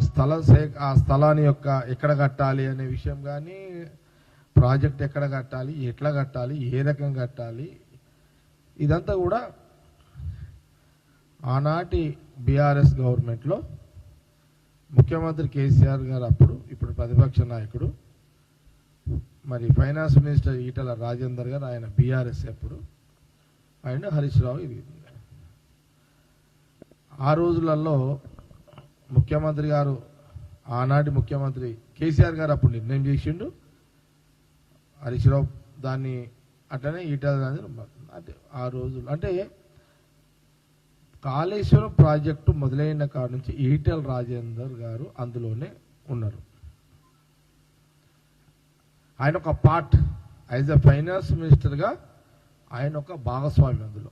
స్థల ఆ స్థలాన్ని యొక్క ఎక్కడ కట్టాలి అనే విషయం కానీ ప్రాజెక్ట్ ఎక్కడ కట్టాలి ఎట్లా కట్టాలి ఏ రకంగా కట్టాలి ఇదంతా కూడా ఆనాటి బీఆర్ఎస్ గవర్నమెంట్లో ముఖ్యమంత్రి కేసీఆర్ గారు అప్పుడు ఇప్పుడు ప్రతిపక్ష నాయకుడు మరి ఫైనాన్స్ మినిస్టర్ ఈటల రాజేందర్ గారు ఆయన బీఆర్ఎస్ అప్పుడు అండ్ హరీష్ రావు ఇది. ఆ రోజులలో ముఖ్యమంత్రి గారు ఆనాటి ముఖ్యమంత్రి కేసీఆర్ గారు అప్పుడు నిర్ణయం చేసిండు. హరీష్ దాన్ని అట్లనే ఈటల రాజేందర్ అంటే ఆ రోజులు అంటే కాళేశ్వరం ప్రాజెక్టు మొదలైన కాడ నుంచి ఈటెల్ రాజేందర్ గారు అందులోనే ఉన్నారు. ఆయన ఒక పార్ట్ యాజ్ ఎ ఫైనాన్స్ మినిస్టర్గా ఆయన ఒక భాగస్వామి అందులో.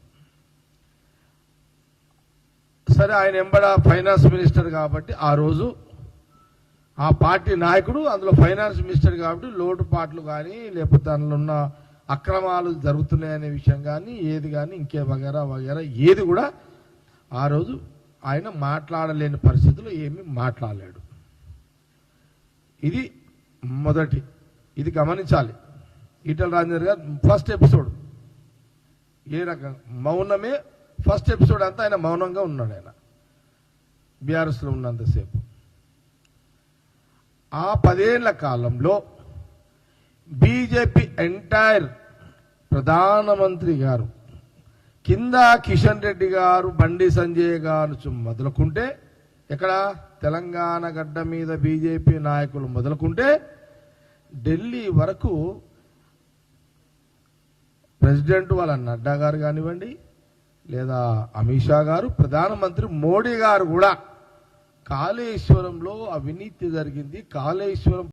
సరే ఆయన ఎంబడ ఫైనాన్స్ మినిస్టర్ కాబట్టి ఆ రోజు ఆ పార్టీ నాయకుడు అందులో ఫైనాన్స్ మినిస్టర్ కాబట్టి లోటుపాట్లు కానీ లేకపోతే అందులో ఉన్న అక్రమాలు జరుగుతున్నాయనే విషయం కానీ ఏది కానీ ఇంకే వగేరా వగేరా ఏది కూడా ఆ రోజు ఆయన మాట్లాడలేని పరిస్థితుల్లో ఏమీ మాట్లాడలేడు. ఇది మొదటి. ఇది గమనించాలి. ఈటల రాజేందర్ గారు ఫస్ట్ ఎపిసోడ్. ఏ రకం మౌనమే ఫస్ట్ ఎపిసోడ్ అంతా ఆయన మౌనంగా ఉన్నాడు ఆయన. బీఆర్ఎస్లో ఉన్నంతసేపు. ఆ పదేళ్ళ కాలంలో బీజేపీ ఎంటైర్ ప్రధానమంత్రి గారు కింద కిషన్ రెడ్డి గారు బండి సంజయ్ గారు చు- మొదలుకుంటే ఎక్కడ? తెలంగాణ గడ్డ మీద బీజేపీ నాయకులు మొదలుకుంటే ఢిల్లీ వరకు ప్రెసిడెంట్ వాళ్ళ నడ్డా గారు కానివ్వండి లేదా అమిత్ షా గారు ప్రధానమంత్రి మోడీ గారు కూడా కాళేశ్వరంలో అవినీతి జరిగింది. కాళేశ్వరం